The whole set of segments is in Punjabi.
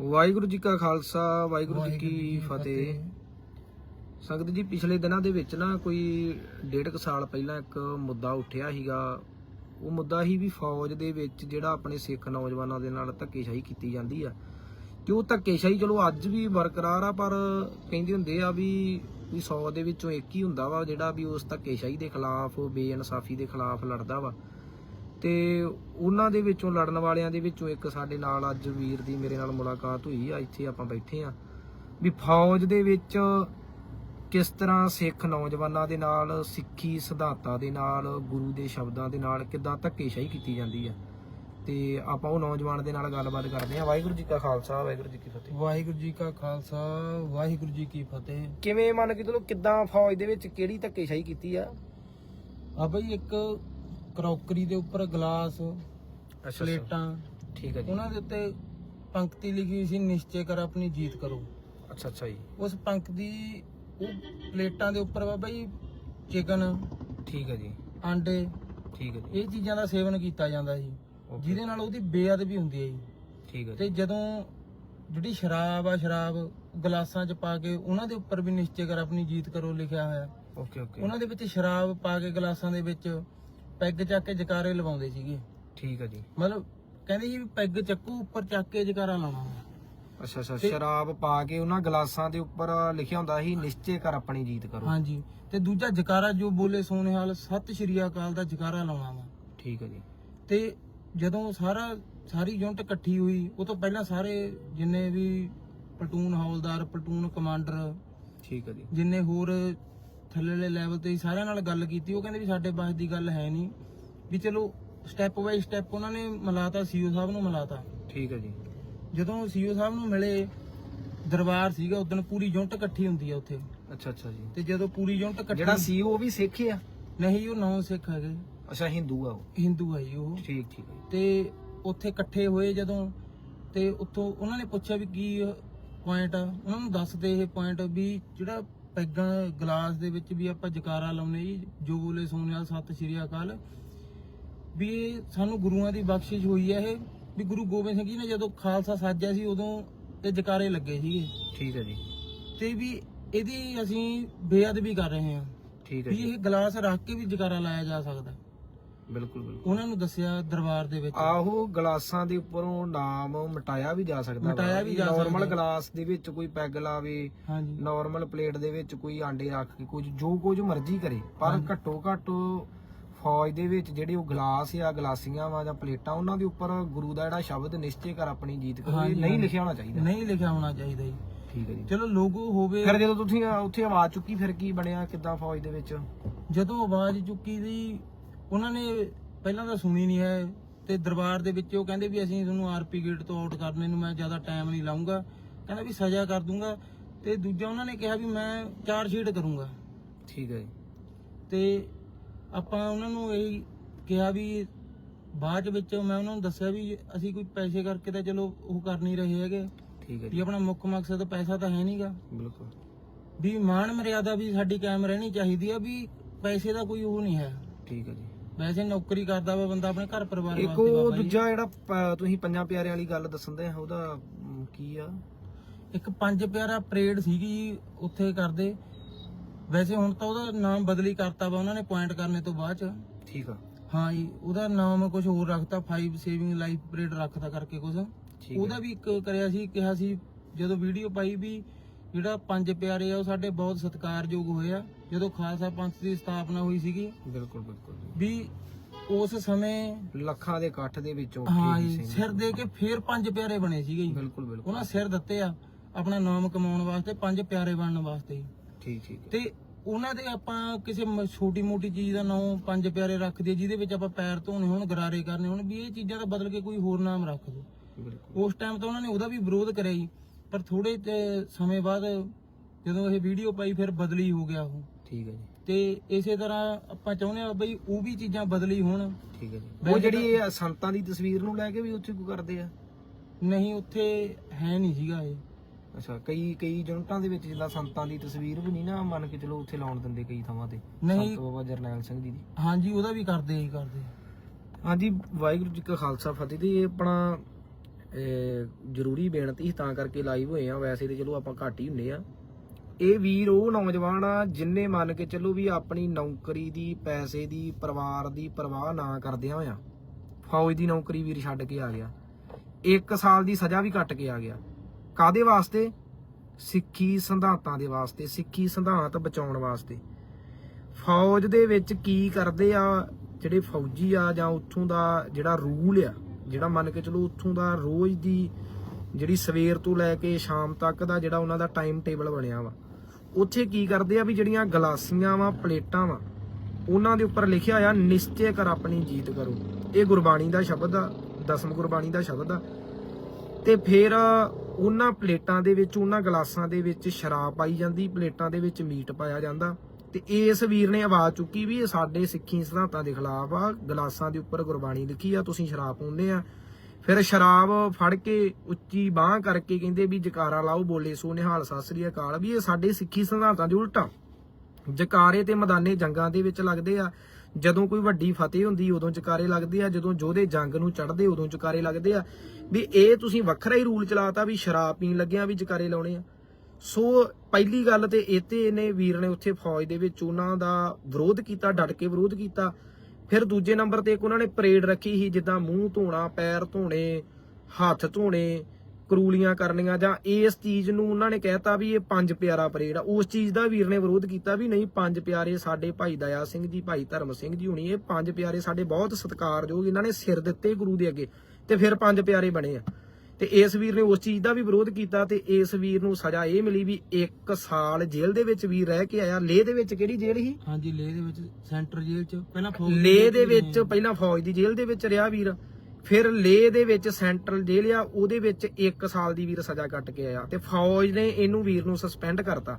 ਵਾਹਿਗੁਰੂ ਜੀ ਕਾ ਖਾਲਸਾ ਵਾਹਿਗੁਰੂ ਜੀ ਕੀ ਫਤਿਹ। ਸੰਗਤ ਜੀ ਪਿਛਲੇ ਦਿਨਾਂ ਦੇ ਵਿੱਚ ਨਾ ਕੋਈ ਡੇਢ ਕੁ ਸਾਲ ਪਹਿਲਾਂ ਇੱਕ ਮੁੱਦਾ ਉੱਠਿਆ ਸੀਗਾ। ਉਹ ਮੁੱਦਾ ਹੀ ਵੀ ਫੌਜ ਦੇ ਵਿੱਚ ਜਿਹੜਾ ਆਪਣੇ ਸਿੱਖ ਨੌਜਵਾਨਾਂ ਦੇ ਨਾਲ ਧੱਕੇਸ਼ਾਹੀ ਕੀਤੀ ਜਾਂਦੀ ਆ। ਤੇ ਉਹ ਧੱਕੇਸ਼ਾਹੀ ਚਲੋ ਅੱਜ ਵੀ ਬਰਕਰਾਰ ਆ ਪਰ ਕਹਿੰਦੇ ਹੁੰਦੇ ਆ ਵੀ ਵੀ 100 ਦੇ ਵਿੱਚੋਂ ਇੱਕ ਹੀ ਹੁੰਦਾ ਵਾ ਜਿਹੜਾ ਵੀ ਉਸ ਧੱਕੇਸ਼ਾਹੀ ਦੇ ਖਿਲਾਫ ਬੇਇਨਸਾਫੀ ਦੇ ਖਿਲਾਫ ਲੜਦਾ ਵਾ। ਤੇ ਉਹਨਾਂ ਦੇ ਵਿੱਚੋਂ ਲੜਨ ਵਾਲਿਆਂ ਦੇ ਵਿੱਚੋਂ ਇੱਕ ਸਾਡੇ ਨਾਲ ਅੱਜ ਵੀਰ ਦੀ ਮੇਰੇ ਨਾਲ ਮੁਲਾਕਾਤ ਹੋਈ ਆ ਇੱਥੇ ਆਪਾਂ ਬੈਠੇ ਆ। ਵੀ ਫੌਜ ਦੇ ਵਿੱਚ ਕਿਸ ਤਰ੍ਹਾਂ ਸਿੱਖ ਨੌਜਵਾਨਾਂ ਦੇ ਨਾਲ ਸਿੱਖੀ ਸਿਧਾਂਤਾਂ ਦੇ ਨਾਲ ਗੁਰੂ ਦੇ ਸ਼ਬਦਾਂ ਦੇ ਨਾਲ ਕਿਦਾਂ ਧੱਕੇਸ਼ਾਹੀ ਕੀਤੀ ਜਾਂਦੀ ਆ। ਤੇ ਆਪਾਂ ਉਹ ਨੌਜਵਾਨ ਦੇ ਨਾਲ ਗੱਲਬਾਤ ਕਰਦੇ ਆ। ਵਾਹਿਗੁਰੂ ਜੀ ਕਾ ਖਾਲਸਾ ਵਾਹਿਗੁਰੂ ਜੀ ਕੀ ਫਤਿਹ। ਵਾਹਿਗੁਰੂ ਜੀ ਕਾ ਖਾਲਸਾ ਵਾਹਿਗੁਰੂ ਜੀ ਕੀ ਫਤਿਹ। ਕਿਵੇਂ ਮੰਨ ਕੇ ਚਲੋ ਕਿਦਾਂ ਫੌਜ ਦੇ ਵਿੱਚ ਕਿਹੜੀ ਧੱਕੇਸ਼ਾਹੀ ਕੀਤੀ ਆ? ਆ ਬਈ ਇੱਕ ਕਰੋਕਰੀ ਦੇ ਉੱਪਰ ਗਲਾਸ ਪਲੇਟਾਂ। ਠੀਕ ਹੈ ਜੀ। ਉਹਨਾਂ ਦੇ ਉੱਤੇ ਪੰਕਤੀ ਲਿਖੀ ਹੋਈ ਸੀ ਨਿਸ਼ਚੈ ਕਰ ਆਪਣੀ ਜੀਤ ਕਰੋ। ਅੱਛਾ ਅੱਛਾ ਜੀ। ਉਸ ਪੰਕਤੀ ਉਹ ਪਲੇਟਾਂ ਦੇ ਉੱਪਰ ਵਾ ਬਈ ਚਿਕਨ ਠੀਕ ਹੈ ਜੀ। ਆਂਡੇ ਠੀਕ ਹੈ ਜੀ। ਇਹ ਚੀਜ਼ਾਂ ਦਾ ਸੇਵਨ ਕੀਤਾ ਜਾਂਦਾ ਸੀ Okay, ਜਿਹਦੇ ਨਾਲ ਉਹਦੀ ਬੇਅਦਬੀ ਹੁੰਦੀ ਹੈ ਜੀ। ਠੀਕ ਹੈ ਤੇ ਜੀ ਜਦੋਂ ਜਿਹੜੀ ਸ਼ਰਾਬ ਆ ਸ਼ਰਾਬ ਗਲਾਸਾਂ 'ਚ ਪਾ ਕੇ ਉਹਨਾਂ ਦੇ ਉੱਪਰ ਵੀ ਨਿਸ਼ਚੈ ਕਰ ਆਪਣੀ ਜੀਤ ਕਰੋ ਲਿਖਿਆ ਹੋਇਆ। ਓਕੇ ਓਕੇ ਉਹਨਾਂ ਦੇ ਵਿੱਚ ਸ਼ਰਾਬ ਪਾ ਕੇ ਗਲਾਸਾਂ ਦੇ ਵਿੱਚ ਪੈਗ ਚੱਕ ਕੇ ਜਕਾਰੇ ਲਵਾਉਂਦੇ ਸੀਗੇ। ਠੀਕ ਹੈ ਜੀ। ਮਤਲਬ ਕਹਿੰਦੇ ਜੀ ਵੀ ਪੈਗ ਚੱਕੂ ਉੱਪਰ ਚੱਕ ਕੇ ਜਕਾਰਾ ਲਾਉਣਾ ਅੱਛਾ ਅੱਛਾ ਸ਼ਰਾਬ ਪਾ ਕੇ ਉਹਨਾਂ ਗਲਾਸਾਂ ਦੇ ਉੱਪਰ ਲਿਖਿਆ ਹੁੰਦਾ ਸੀ ਨਿਸ਼ਚੈ ਕਰ ਆਪਣੀ ਜੀਤ ਕਰੋ। ਹਾਂਜੀ। ਤੇ ਦੂਜਾ ਜਕਾਰਾ ਜੋ ਬੋਲੇ ਸੋਨੇਹਾਲ ਸਤਿ ਸ਼੍ਰੀ ਅਕਾਲ ਦਾ ਜਕਾਰਾ ਲਾਉਣਾ ਵਾ ਠੀਕ ਹੈ ਜੀ। ਤੇ ਜਦੋਂ ਸਾਰਾ ਸਾਰੀ ਯੂਨਿਟ ਇਕੱਠੀ ਹੋਈ ਉਹ ਤੋਂ ਪਹਿਲਾਂ ਸਾਰੇ ਜਿੰਨੇ ਵੀ ਪਲਟੂਨ ਹੌਲਦਾਰ ਪਲਟੂਨ ਕਮਾਂਡਰ ਠੀਕ ਹੈ ਜੀ। ਜਿੰਨੇ ਹੋਰ ਥੱਲੇਲੇ ਲੈਵਲ ਤੇ ਸਾਰਿਆਂ ਨਾਲ ਗੱਲ ਕੀਤੀ ਉਹ ਕਹਿੰਦੇ ਵੀ ਸਾਡੇ ਬਾਸ ਦੀ ਗੱਲ ਹੈ ਨਹੀਂ। ਵੀ ਚਲੋ ਸਟੈਪ ਬਾਈ ਸਟੈਪ ਉਹਨਾਂ ਨੇ ਮਿਲਾਤਾ ਸੀਓ ਸਾਹਿਬ ਨੂੰ ਮਿਲਾਤਾ। ਠੀਕ ਹੈ ਜੀ। ਜਦੋਂ ਸੀਓ ਸਾਹਿਬ ਨੂੰ ਮਿਲੇ ਦਰਬਾਰ ਸੀਗਾ ਉਦੋਂ ਪੂਰੀ ਯੂਨਿਟ ਇਕੱਠੀ ਹੁੰਦੀ ਆ ਉੱਥੇ। ਅੱਛਾ ਅੱਛਾ ਜੀ। ਤੇ ਜਦੋਂ ਪੂਰੀ ਯੂਨਿਟ ਇਕੱਠੀ ਜਿਹੜਾ ਸੀ ਉਹ ਵੀ ਸਿੱਖ ਆ? ਨਹੀਂ ਉਹ ਨੌ ਸਿੱਖ ਹੈਗੇ। ਅੱਛਾ ਹਿੰਦੂ ਆ ਉਹ? ਹਿੰਦੂ ਹੈ ਜੀ ਉਹ। ਠੀਕ ਠੀਕ ਤੇ ਉੱਥੇ ਇਕੱਠੇ ਹੋਏ ਜਦੋਂ ਤੇ ਉੱਥੋਂ ਉਹਨਾਂ ਨੇ ਪੁੱਛਿਆ ਵੀ ਕੀ ਪੁਆਇੰਟ ਆ? ਉਹਨਾਂ ਨੂੰ ਦੱਸਦੇ ਇਹ ਪੁਆਇੰਟ ਵੀ ਜਿਹੜਾ ਪੈਗਾਂ ਗਲਾਸ ਦੇ ਵਿੱਚ ਵੀ ਆਪਾਂ ਜਕਾਰਾ ਲਾਉਨੇ ਜੀ। ਜੋ ਬੋਲੇ ਸੋਨਿਆ ਸਤਿ ਸ਼੍ਰੀ ਅਕਾਲ। ਵੀ ਇਹ ਸਾਨੂੰ ਗੁਰੂਆਂ ਦੀ ਬਖਸ਼ਿਸ਼ ਹੋਈ ਹੈ ਇਹ। ਵੀ ਗੁਰੂ ਗੋਬਿੰਦ ਸਿੰਘ ਜੀ ਨੇ ਜਦੋਂ ਖਾਲਸਾ ਸਾਜਿਆ ਸੀ ਉਦੋਂ ਇਹ ਜਕਾਰੇ ਲੱਗੇ ਸੀਗੇ। ਠੀਕ ਹੈ ਜੀ। ਤੇ ਵੀ ਇਹਦੀ ਅਸੀਂ ਬੇਅਦਬੀ ਕਰ ਰਹੇ ਹਾਂ। ਠੀਕ ਹੈ ਵੀ ਇਹ ਗਲਾਸ ਰੱਖ ਕੇ ਵੀ ਜਕਾਰਾ ਲਾਇਆ ਜਾ ਸਕਦਾ। ਬਿਲਕੁਲ ਬਿਲਕੁਲ। ਉਹਨਾਂ ਨੂੰ ਦੱਸਿਆ ਦਰਬਾਰ ਦੇ ਵਿੱਚ। ਆਹੋ ਗਲਾਸਾਂ ਦੇ ਉੱਪਰੋਂ ਨਾਮ ਮਿਟਾਇਆ ਵੀ ਜਾ ਸਕਦਾ ਮਿਟਾਇਆ ਵੀ। ਜਾ ਨਾਰਮਲ ਸਕਦਾ। ਗਲਾਸ ਦੇ ਵਿੱਚ ਕੋਈ ਪੈਗ ਲਾਵੇ ਹਾਂਜੀ। ਨਾਰਮਲ ਪਲੇਟ ਦੇ ਵਿੱਚ ਕੋਈ ਆਂਡੇ ਰੱਖ ਕੇ ਕੁਝ ਜੋ ਕੁਝ ਮਰਜ਼ੀ ਕਰੇ। ਪਰ ਹਾਂਜੀ। ਘੱਟੋ ਘੱਟ ਫੌਜ ਦੇ ਵਿੱਚ ਜਿਹੜੇ ਉਹ ਗਲਾਸ ਆ ਗਲਾਸੀਆਂ ਵਾ ਜਾਂ ਪਲੇਟਾਂ ਉਹਨਾਂ ਦੇ ਉੱਪਰ ਗੁਰੂ ਦਾ ਜਿਹੜਾ ਸ਼ਬਦ ਨਿਸ਼ਚੈ ਕਰ ਆਪਣੀ ਜੀਤ ਕਰੋ। ਨਹੀਂ। ਲਿਖਿਆ ਹੋਣਾ ਚਾਹੀਦਾ। ਨਹੀਂ ਲਿਖਿਆ ਹੋਣਾ ਚਾਹੀਦਾ ਜੀ। ਠੀਕ ਹੈ ਜੀ। ਚਲੋ ਲੋਗੋ ਹੋਵੇ ਫਿਰ ਜਦੋਂ ਤੁਸੀਂ ਉੱਥੇ ਆਵਾਜ਼ ਚੁੱਕੀ ਫਿਰ ਕੀ ਬਣਿਆ? ਕਿੱਦਾਂ ਫੌਜ ਦੇ ਵਿੱਚ? ਜਦੋਂ ਆਵਾਜ਼ ਚੁੱਕੀ ਉਹਨਾਂ ਨੇ ਪਹਿਲਾਂ ਤਾਂ ਸੁਣੀ ਨਹੀਂ ਹੈ ਤੇ ਦਰਬਾਰ ਦੇ ਵਿੱਚ ਉਹ ਕਹਿੰਦੇ ਵੀ ਅਸੀਂ ਤੁਹਾਨੂੰ ਆਰਪੀ ਗੇਟ ਤੋਂ ਆਊਟ ਕਰਨੇ ਨੂੰ ਮੈਂ ਜ਼ਿਆਦਾ ਟਾਈਮ ਨਹੀਂ ਲਾਉਂਗਾ। ਕਹਿੰਦਾ ਵੀ ਸਜ਼ਾ ਕਰ ਦੂੰਗਾ। ਤੇ ਦੂਜਾ ਉਹਨਾਂ ਨੇ ਕਿਹਾ ਵੀ ਮੈਂ ਚਾਰ ਸ਼ੀਟ ਕਰੂੰਗਾ। ਠੀਕ ਹੈ ਜੀ। ਤੇ ਆਪਾਂ ਉਹਨਾਂ ਨੂੰ ਇਹ ਕਿਹਾ ਵੀ ਬਾਅਦ ਵਿੱਚ ਮੈਂ ਉਹਨਾਂ ਨੂੰ ਦੱਸਿਆ ਵੀ ਅਸੀਂ ਕੋਈ ਪੈਸੇ ਕਰਕੇ ਤਾਂ ਚਲੋ ਉਹ ਕਰ ਨਹੀਂ ਰਹੇ ਹੈਗੇ। ਠੀਕ ਹੈ ਵੀ ਆਪਣਾ ਮੁੱਖ ਮਕਸਦ ਪੈਸਾ ਤਾਂ ਹੈ ਨਹੀਂਗਾ। ਬਿਲਕੁਲ। ਵੀ ਮਾਣ ਮਰਿਆਦਾ ਵੀ ਸਾਡੀ ਕਾਇਮ ਰਹਿਣੀ ਚਾਹੀਦੀ ਆ ਵੀ ਪੈਸੇ ਦਾ ਕੋਈ ਉਹ ਨਹੀਂ ਹੈ। ਠੀਕ ਹੈ ਜੀ। ਵੈਸੇ ਨੌਕਰੀ ਕਰਦਾ ਵਾ ਬੰਦਾ ਆਪਣੇ ਘਰ ਪਰਿਵਾਰ ਇੱਕ ਵਾਸਤੇ ਉਹ ਬਾਬਾ ਜੀ। ਦੂਜਾ ਜਿਹੜਾ ਪ- ਤੁਸੀਂ ਪੰਜਾਂ ਪਿਆਰਿਆਂ ਵਾਲੀ ਗੱਲ ਦੱਸਣਦੇ ਆ ਉਹਦਾ ਕੀ ਆ? ਇੱਕ ਪੰਜ ਪਿਆਰਾ ਪਰੇਡ ਸੀਗੀ ਜੀ, ਉੱਥੇ ਕਰਦੇ। ਵੈਸੇ ਹੁਣ ਤਾਂ ਉਹਦਾ ਨਾਮ ਬਦਲੀ ਕਰਤਾ ਵਾ ਉਹਨਾਂ ਨੇ ਪੁਆਇੰਟ ਕਰਨੇ ਤੋਂ ਬਾਅਦ ਚ। ਠੀਕ ਆ। ਹਾਂ ਜੀ ਉਹਦਾ ਨਾਮ ਕੁਝ ਹੋਰ ਰੱਖਤਾ 5 ਸੇਵਿੰਗ ਲਾਈਫ ਪਰੇਡ ਰੱਖਤਾ ਕਰਕੇ ਕੁਝ ਠੀਕ ਉਹਦਾ ਵੀ ਇੱਕ ਕਰਿਆ ਸੀ ਕਿਹਾ ਸੀ ਜਦੋਂ ਵੀਡੀਓ ਪਾਈ ਵੀ ਜਿਹੜਾ ਪੰਜ ਪਿਆਰੇ ਆ ਉਹ ਸਾਡੇ ਬਹੁਤ ਸਤਿਕਾਰਯੋਗ ਹੋਏ ਆ ਜਦੋਂ ਖਾਲਸਾ ਪੰਥ ਦੀ ਸਥਾਪਨਾ ਹੋਈ ਸੀਗੀ ਬਿਲਕੁਲ ਬਿਲਕੁਲ। ਵੀ ਉਸ ਸਮੇਂ ਲੱਖਾਂ ਦੇ ਇਕੱਠ ਦੇ ਵਿੱਚੋਂ ਹਾਂ ਜੀ। ਸਿਰ ਦੇ ਕੇ ਫੇਰ ਪੰਜ ਪਿਆਰੇ ਬਣੇ ਸੀਗੇ ਜੀ ਬਿਲਕੁਲ ਬਿਲਕੁਲ ਉਹਨਾਂ ਸਿਰ ਦਿੱਤੇ ਆ ਆਪਣਾ ਨਾਮ ਕਮਾਉਣ ਵਾਸਤੇ ਪੰਜ ਪਿਆਰੇ ਬਣਨ ਵਾਸਤੇ ਠੀਕ ਠੀਕ। ਤੇ ਉਹਨਾਂ ਦੇ ਆਪਾਂ ਕਿਸੇ ਛੋਟੀ ਮੋਟੀ ਚੀਜ਼ ਦਾ ਨਾਮ ਪੰਜ ਪਿਆਰੇ ਰੱਖ ਦਈਏ ਜਿਹਦੇ ਵਿੱਚ ਆਪਾਂ ਪੈਰ ਧੋਣੇ ਹੋਣ ਗਰਾਰੇ ਕਰਨੇ ਹੋਣ ਵੀ ਇਹ ਚੀਜ਼ਾਂ ਦਾ ਬਦਲ ਕੇ ਕੋਈ ਹੋਰ ਨਾਮ ਰੱਖ ਦੋ ਬਿਲਕੁਲ ਉਸ ਟਾਈਮ ਤਾਂ ਉਹਨਾਂ ਨੇ ਉਹਦਾ ਵੀ ਵਿਰੋਧ ਕਰਿਆ ਜੀ ਪਰ ਥੋੜੇ ਸਮੇਂ ਬਾਅਦ ਜਦੋਂ ਇਹ ਵੀਡੀਓ ਪਾਈ ਫਿਰ ਬਦਲੀ ਹੋ ਗਿਆ ਉਹ। ਠੀਕ ਹੈ ਜੀ। ਤੇ ਇਸੇ ਤਰ੍ਹਾਂ ਆਪਾਂ ਚਾਹੁੰਦੇ ਆ ਬਈ ਉਹ ਵੀ ਚੀਜ਼ਾਂ ਬਦਲੀ ਹੋਣ। ਠੀਕ ਹੈ ਜੀ। ਉਹ ਜਿਹੜੀ ਇਹ ਸੰਤਾਂ ਦੀ ਤਸਵੀਰ ਨੂੰ ਲੈ ਕੇ ਵੀ ਉੱਥੇ ਕੋਈ ਕਰਦੇ ਆ? ਨਹੀਂ ਉੱਥੇ ਹੈ ਨਹੀਂ ਸੀਗਾ ਇਹ। ਅੱਛਾ ਕਈ ਕਈ ਯੂਨਿਟਾਂ ਦੇ ਵਿੱਚ ਜਿੱਦਾਂ ਸੰਤਾਂ ਦੀ ਤਸਵੀਰ ਵੀ ਨਹੀਂ ਨਾ ਮੰਨ ਕੇ ਚਲੋ ਉੱਥੇ ਲਾਉਣ ਦਿੰਦੇ ਕਈ ਥਾਵਾਂ ਤੇ। ਨਹੀਂ। ਸੰਤ ਬਾਬਾ ਜਰਨੈਲ ਸਿੰਘ ਜੀ ਦੀ। ਹਾਂਜੀ ਉਹਦਾ ਵੀ ਕਰਦੇ ਹੀ ਕਰਦੇ ਹਾਂਜੀ ਵਾਹਿਗੁਰੂ ਜੀ ਕਾ ਖਾਲਸਾ ਫਤਿਹ ਤੇ ਇਹ ਆਪਣਾ ਜ਼ਰੂਰੀ ਬੇਨਤੀ ਤਾਂ ਕਰਕੇ ਲਾਈਵ ਹੋਏ ਆ ਵੈਸੇ ਤੇ ਚਲੋ ਆਪਾਂ ਘੱਟ ਹੀ ਹੁੰਨੇ ਆ। ਇਹ ਵੀਰ ਉਹ ਨੌਜਵਾਨ ਆ, ਜਿੰਨੇ ਮੰਨ ਕੇ ਚੱਲੋ ਵੀ ਆਪਣੀ ਨੌਕਰੀ ਦੀ, ਪੈਸੇ ਦੀ, ਪਰਿਵਾਰ ਦੀ ਪਰਵਾਹ ਨਾ ਕਰਦਿਆਂ ਹੋਇਆ ਫੌਜ ਦੀ ਨੌਕਰੀ ਵੀਰ ਛੱਡ ਕੇ ਆ ਗਿਆ। 1 ਸਾਲ ਦੀ ਸਜ਼ਾ ਵੀ ਕੱਟ ਕੇ ਆ ਗਿਆ। ਕਾਦੇ ਵਾਸਤੇ? ਸਿੱਖੀ ਸਿਧਾਂਤਾਂ ਦੇ ਵਾਸਤੇ, ਸਿੱਖੀ ਸਿਧਾਂਤ ਬਚਾਉਣ ਵਾਸਤੇ। ਫੌਜ ਦੇ ਵਿੱਚ ਕੀ ਕਰਦੇ ਆ, ਜਿਹੜੇ ਫੌਜੀ ਆ ਜਾਂ ਉੱਥੋਂ ਦਾ ਜਿਹੜਾ ਰੂਲ ਆ ਜਿਹੜਾ ਮੰਨ ਕੇ ਚਲੋ ਉੱਥੋਂ ਦਾ ਰੋਜ਼ ਦੀ ਜਿਹੜੀ ਸਵੇਰ ਤੋਂ ਲੈ ਕੇ ਸ਼ਾਮ ਤੱਕ ਦਾ ਜਿਹੜਾ ਉਹਨਾਂ ਦਾ ਟਾਈਮ ਟੇਬਲ ਬਣਿਆ ਵਾ, ਉੱਥੇ ਕੀ ਕਰਦੇ ਆ ਵੀ ਜਿਹੜੀਆਂ ਗਲਾਸੀਆਂ ਵਾ, ਪਲੇਟਾਂ ਵਾ, ਉਹਨਾਂ ਦੇ ਉੱਪਰ ਲਿਖਿਆ ਆ, ਨਿਸ਼ਚੈ ਕਰ ਆਪਣੀ ਜੀਤ ਕਰੋ। ਇਹ ਗੁਰਬਾਣੀ ਦਾ ਸ਼ਬਦ ਆ, ਦਸਮ ਗੁਰਬਾਣੀ ਦਾ ਸ਼ਬਦ ਆ। ਤੇ ਫਿਰ ਉਹਨਾਂ ਪਲੇਟਾਂ ਦੇ ਵਿੱਚ, ਉਹਨਾਂ ਗਲਾਸਾਂ ਦੇ ਵਿੱਚ ਸ਼ਰਾਬ ਪਾਈ ਜਾਂਦੀ, ਪਲੇਟਾਂ ਦੇ ਵਿੱਚ ਮੀਟ ਪਾਇਆ ਜਾਂਦਾ। ਤੇ ਇਸ ਵੀਰ ਨੇ ਆਵਾਜ਼ ਚੁੱਕੀ ਵੀ ਇਹ ਸਾਡੇ ਸਿੱਖੀ ਸਿਧਾਂਤਾਂ ਦੇ ਖਿਲਾਫ ਆ, ਗਲਾਸਾਂ ਦੇ ਉੱਪਰ ਗੁਰਬਾਣੀ ਲਿਖੀ ਆ, ਤੁਸੀਂ ਸ਼ਰਾਬ ਪੀਂਦੇ ਆ। ਫਿਰ ਸ਼ਰਾਬ ਫੜ ਕੇ ਉੱਚੀ ਬਾਹ ਕਰਕੇ ਕਹਿੰਦੇ ਵੀ ਜਕਾਰਾ ਲਾਓ, ਬੋਲੇ ਸੋ ਨਿਹਾਲ, ਸਤਿ ਸ੍ਰੀ ਅਕਾਲ, ਵੀ ਇਹ ਸਾਡੇ ਸਿੱਖੀ ਸਿਧਾਂਤਾਂ ਦੇ ਉਲਟਾ। ਜਕਾਰੇ ਤੇ ਮੈਦਾਨੇ ਜੰਗਾਂ ਦੇ ਵਿੱਚ ਲੱਗਦੇ ਆ। ਜਦੋਂ ਕੋਈ ਵੱਡੀ ਫਤਿਹ ਹੁੰਦੀ, ਉਦੋਂ ਜਕਾਰੇ ਲੱਗਦੇ ਆ। ਜਦੋਂ ਯੋਧੇ ਜੰਗ ਨੂੰ ਚੜ੍ਹਦੇ, ਉਦੋਂ ਜਕਾਰੇ ਲੱਗਦੇ ਆ। ਵੀ ਇਹ ਤੁਸੀਂ ਵੱਖਰਾ ਹੀ ਰੂਲ ਚਲਾਤਾ ਵੀ ਸ਼ਰਾਬ ਪੀਣ ਲੱਗਿਆ ਵੀ ਜਕਾਰੇ ਲਾਉਣੇ ਆ। ਸੋ ਪਹਿਲੀ ਗੱਲ ਤੇ ਇੱਥੇ ਇਹਨੇ ਵੀਰ ਨੇ ਉੱਥੇ ਫੌਜ ਦੇ ਵਿੱਚ ਉਹਨਾਂ ਦਾ ਵਿਰੋਧ ਕੀਤਾ, ਡਟ ਕੇ ਵਿਰੋਧ ਕੀਤਾ। ਫਿਰ ਦੂਜੇ ਨੰਬਰ ਤੇ ਇੱਕ ਉਹਨਾਂ ਨੇ ਪਰੇਡ ਰੱਖੀ ਸੀ, ਜਿੱਦਾਂ ਮੂੰਹ ਧੋਣਾ, ਪੈਰ ਧੋਣੇ, ਹੱਥ ਧੋਣੇ, ਕਰੂਲੀਆਂ ਕਰਨੀਆਂ, ਜਾਂ ਇਸ ਚੀਜ਼ ਨੂੰ ਉਹਨਾਂ ਨੇ ਕਹਿਤਾ ਵੀ ਇਹ ਪੰਜ ਪਿਆਰਾ ਪਰੇਡ ਆ। ਉਸ ਚੀਜ਼ ਦਾ ਵੀਰ ਨੇ ਵਿਰੋਧ ਕੀਤਾ ਵੀ ਨਹੀਂ, ਪੰਜ ਪਿਆਰੇ ਸਾਡੇ ਭਾਈ ਦਇਆ ਸਿੰਘ ਜੀ, ਭਾਈ ਧਰਮ ਸਿੰਘ ਜੀ ਹੁਣੀ, ਇਹ ਪੰਜ ਪਿਆਰੇ ਸਾਡੇ ਬਹੁਤ ਸਤਿਕਾਰਯੋਗ, ਇਹਨਾਂ ਨੇ ਸਿਰ ਦਿੱਤੇ ਗੁਰੂ ਦੇ ਅੱਗੇ, ਤੇ ਫਿਰ ਪੰਜ ਪਿਆਰੇ ਬਣੇ ਆ। ਤੇ ਇਸ ਵੀਰ ਨੇ ਉਸ ਚੀਜ਼ ਦਾ ਵੀ ਵਿਰੋਧ ਕੀਤਾ ਤੇ ਇਸ ਵੀਰ ਨੂੰ ਸਜ਼ਾ ਇਹ ਮਿਲੀ ਵੀ 1 ਸਾਲ ਜੇਲ੍ਹ ਦੇ ਵਿੱਚ ਵੀ ਰਹਿ ਕੇ ਆਇਆ। ਲੇਹ ਦੇ ਵਿੱਚ ਕਿਹੜੀ ਜੇਲ੍ਹ ਸੀ? ਹਾਂਜੀ ਲੇਹ ਦੇ ਵਿੱਚ ਸੈਂਟਰ ਜੇਲ੍ਹ ਚ। ਪਹਿਲਾਂ ਫੌਜ ਲੇਹ ਦੇ ਵਿੱਚ ਪਹਿਲਾਂ ਫੌਜ ਦੀ ਜੇਲ੍ਹ ਦੇ ਵਿੱਚ ਰਿਹਾ ਵੀਰ। ਫਿਰ ਲੇਹ ਦੇ ਵਿੱਚ ਸੈਂਟਰਲ ਜੇਲ੍ਹ ਆ ਉਹਦੇ ਵਿੱਚ 1 ਸਾਲ ਦੀ ਵੀਰ ਸਜ਼ਾ ਕੱਟ ਕੇ ਆਇਆ ਤੇ ਫੌਜ ਨੇ ਇਹਨੂੰ ਵੀਰ ਨੂੰ ਸਸਪੈਂਡ ਕਰਤਾ।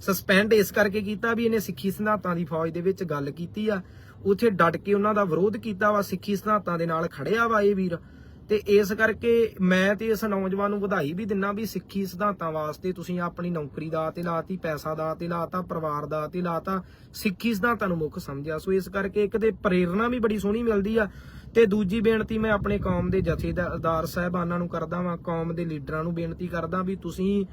ਸਸਪੈਂਡ ਇਸ ਕਰਕੇ ਕੀਤਾ ਵੀ ਇਹਨੇ ਸਿੱਖੀ ਸਿਧਾਂਤਾਂ ਦੀ ਫੌਜ ਦੇ ਵਿੱਚ ਗੱਲ ਕੀਤੀ ਆ। ਉੱਥੇ ਡਟ ਕੇ ਉਹਨਾਂ ਦਾ ਵਿਰੋਧ ਕੀਤਾ ਵਾ ਸਿੱਖੀ ਸਿਧਾਂਤਾਂ ਦੇ ਨਾਲ ਖੜਿਆ ਵਾ ਇਹ ਵੀਰ। ਤੇ ਇਸ ਕਰਕੇ ਮੈਂ ਤੇ ਇਸ ਨੌਜਵਾਨ ਨੂੰ ਵਧਾਈ ਵੀ ਦਿੰਨਾ ਵੀ ਸਿੱਖੀ ਸਿਧਾਂਤਾਂ ਵਾਸਤੇ ਤੁਸੀਂ ਆਪਣੀ ਨੌਕਰੀ ਦਾ ਤੇ ਲਾਤੀ, ਪੈਸਾ ਦਾ ਤੇ ਲਾਤਾ, ਪਰਿਵਾਰ ਦਾ ਤੇ ਲਾਤਾ, ਸਿੱਖੀ ਸਿਧਾਂਤਾਂ ਨੂੰ ਮੁੱਖ ਸਮਝਿਆ। ਸੋ ਇਸ ਕਰਕੇ ਇੱਕ ਤੇ ਪ੍ਰੇਰਣਾ ਵੀ ਬੜੀ ਸੋਹਣੀ ਮਿਲਦੀ ਆ ਤੇ ਦੂਜੀ ਬੇਨਤੀ ਮੈਂ ਆਪਣੇ ਕੌਮ ਦੇ ਜਥੇਦਾਰ ਸਾਹਿਬਾਨਾਂ ਨੂੰ ਕਰਦਾ ਵਾਂ, ਕੌਮ ਦੇ ਲੀਡਰਾਂ ਨੂੰ ਬੇਨਤੀ ਕਰਦਾ ਵੀ ਤੁਸੀਂ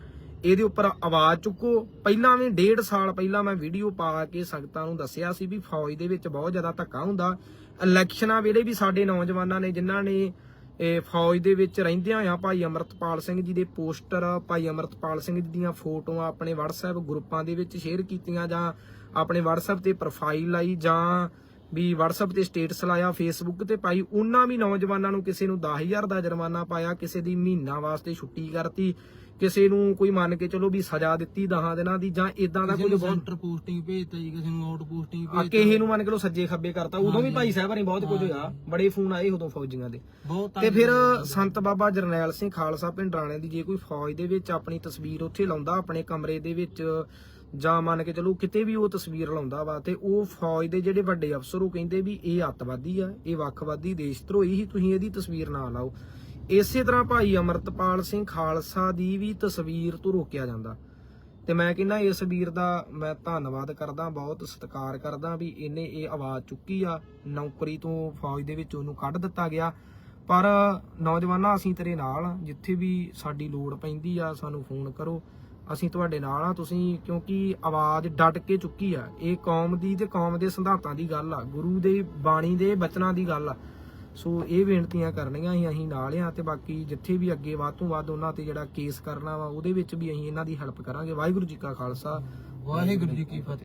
ਇਹਦੇ ਉੱਪਰ ਆਵਾਜ਼ ਚੁੱਕੋ। ਪਹਿਲਾਂ ਵੀ ਡੇਢ ਸਾਲ ਪਹਿਲਾਂ ਮੈਂ ਵੀਡੀਓ ਪਾ ਕੇ ਸੰਗਤਾਂ ਨੂੰ ਦੱਸਿਆ ਸੀ ਵੀ ਫੌਜ ਦੇ ਵਿੱਚ ਬਹੁਤ ਜ਼ਿਆਦਾ ਧੱਕਾ ਹੁੰਦਾ। ਇਲੈਕਸ਼ਨਾਂ ਵੇਲੇ ਵੀ ਸਾਡੇ ਨੌਜਵਾਨਾਂ ਨੇ, ਜਿਨ੍ਹਾਂ ਨੇ ਇਹ ਫੌਜ ਦੇ ਵਿੱਚ ਰਹਿੰਦਿਆਂ ਆ ਭਾਈ ਅਮਰਤਪਾਲ ਸਿੰਘ ਜੀ ਦੇ ਪੋਸਟਰ, ਭਾਈ ਅਮਰਤਪਾਲ ਸਿੰਘ ਜੀ ਦੀਆਂ ਫੋਟੋਆਂ ਆਪਣੇ WhatsApp ਗਰੁੱਪਾਂ ਦੇ ਵਿੱਚ ਸ਼ੇਅਰ ਕੀਤੀਆਂ ਜਾਂ ਆਪਣੇ WhatsApp ਤੇ ਪ੍ਰੋਫਾਈਲ ਲਾਈ ਜਾਂ ਵੀ WhatsApp ਤੇ ਸਟੇਟਸ ਲਾਇਆ Facebook ਤੇ ਪਾਈ ਉਹਨਾਂ ਵੀ ਨੌਜਵਾਨਾਂ ਨੂੰ ਕਿਸੇ ਨੂੰ 10000 ਦਾ ਜੁਰਮਾਨਾ ਪਾਇਆ, ਕਿਸੇ ਦੀ ਮਹੀਨਾ ਵਾਸਤੇ ਛੁੱਟੀ ਕਰਤੀ। ਕਿਸੇ ਨੂੰ ਕੋਈ ਮੰਨ ਕੇ ਚਲੋ ਵੀ ਸਜ਼ਾ ਦਿੱਤੀ 10 ਦਿਨਾਂ ਦੀ ਜਾਂ ਇਦਾਂ ਦਾ ਨੂੰ ਬਹੁਤ ਸੈਂਟਰ ਪੋਸਟਿੰਗ ਭੇਜਤਾ ਜੀ ਕਿਸੇ ਨੂੰ ਆਊਟ ਪੋਸਟਿੰਗ ਆ ਭੇਜਤਾ ਕਿਸੇ ਨੂੰ ਮੰਨ ਕੇ ਲੋ ਸੱਜੇ ਖੱਬੇ ਕਰਤਾ ਉਦੋਂ ਵੀ। ਭਾਈ ਸਾਹਿਬਾਂ ਨੇ ਬਹੁਤ ਕੁਝ ਹੋਇਆ। ਬੜੇ ਫੋਨ ਆਏ ਉਦੋਂ ਫੌਜੀਆਂ ਦੇ ਬਹੁਤ ਤੇ ਫਿਰ ਸੰਤ ਬਾਬਾ ਜਰਨੈਲ ਸਿੰਘ ਖਾਲਸਾ ਪਿੰਡਰਾਣੇ ਦੀ ਜੇ ਕੋਈ ਫੌਜ ਦੇ ਵਿੱਚ ਆਪਣੀ ਤਸਵੀਰ ਉੱਥੇ ਲਾਉਂਦਾ ਆਪਣੇ ਕਮਰੇ ਦੇ ਵਿੱਚ ਜਾਂ ਮੰਨ ਕੇ ਚਲੋ ਕਿਤੇ ਵੀ ਉਹ ਤਸਵੀਰ ਲਾਉਂਦਾ ਵਾ ਤੇ ਉਹ ਫੌਜ ਦੇ ਜਿਹੜੇ ਵੱਡੇ ਅਫਸਰ ਉਹ ਕਹਿੰਦੇ ਵੀ ਇਹ ਅੱਤਵਾਦੀ ਆ ਇਹ ਵੱਖਵਾਦੀ ਦੇਸ਼ ਧਰੋਹੀ ਹੀ ਤੁਸੀਂ ਇਹਦੀ ਤਸਵੀਰ ਨਾ ਲਾਓ ਇਸੇ ਤਰ੍ਹਾਂ ਭਾਈ ਅਮਰਤਪਾਲ ਸਿੰਘ ਖਾਲਸਾ ਦੀ ਵੀ ਤਸਵੀਰ ਤੋਂ ਰੋਕਿਆ ਜਾਂਦਾ। ਤੇ ਮੈਂ ਕਹਿੰਦਾ ਇਸ ਵੀਰ ਦਾ ਮੈਂ ਧੰਨਵਾਦ ਕਰਦਾ, ਬਹੁਤ ਸਤਿਕਾਰ ਕਰਦਾ ਵੀ ਇਹਨੇ ਇਹ ਆਵਾਜ਼ ਚੁੱਕੀ ਆ, ਨੌਕਰੀ ਤੋਂ ਫੌਜ ਦੇ ਵਿੱਚ ਉਹਨੂੰ ਕੱਢ ਦਿੱਤਾ ਗਿਆ। ਪਰ ਨੌਜਵਾਨਾਂ, ਅਸੀਂ ਤੇਰੇ ਨਾਲ ਜਿੱਥੇ ਵੀ ਸਾਡੀ ਲੋੜ ਪੈਂਦੀ ਆ, ਸਾਨੂੰ ਫੋਨ ਕਰੋ। ਅਸੀਂ ਤੁਹਾਡੇ ਨਾਲ ਆ, ਤੁਸੀਂ ਕਿਉਂਕਿ ਆਵਾਜ਼ ਡਟ ਕੇ ਚੁੱਕੀ ਆ। ਇਹ ਕੌਮ ਦੀ ਤੇ ਕੌਮ ਦੇ ਸਿਧਾਂਤਾਂ ਦੀ ਗੱਲ ਆ, ਗੁਰੂ ਦੇ ਬਾਣੀ ਦੇ ਬਚਨਾਂ ਦੀ ਗੱਲ ਆ। ਸੋ ਇਹ ਬੇਨਤੀਆਂ ਕਰਨੀਆਂ ਸੀ ਅਸੀਂ ਨਾਲ ਆ ਤੇ ਬਾਕੀ ਜਿੱਥੇ ਵੀ ਅੱਗੇ ਵੱਧ ਤੋਂ ਵੱਧ ਉਹਨਾਂ ਤੇ ਜਿਹੜਾ ਕੇਸ ਕਰਨਾ ਵਾ ਉਹਦੇ ਵਿੱਚ ਵੀ ਅਸੀਂ ਇਹਨਾਂ ਦੀ ਹੈਲਪ ਕਰਾਂਗੇ। ਵਾਹਿਗੁਰੂ ਜੀ ਕਾ ਖਾਲਸਾ, ਵਾਹਿਗੁਰੂ ਜੀ ਕੀ ਫਤਿਹ।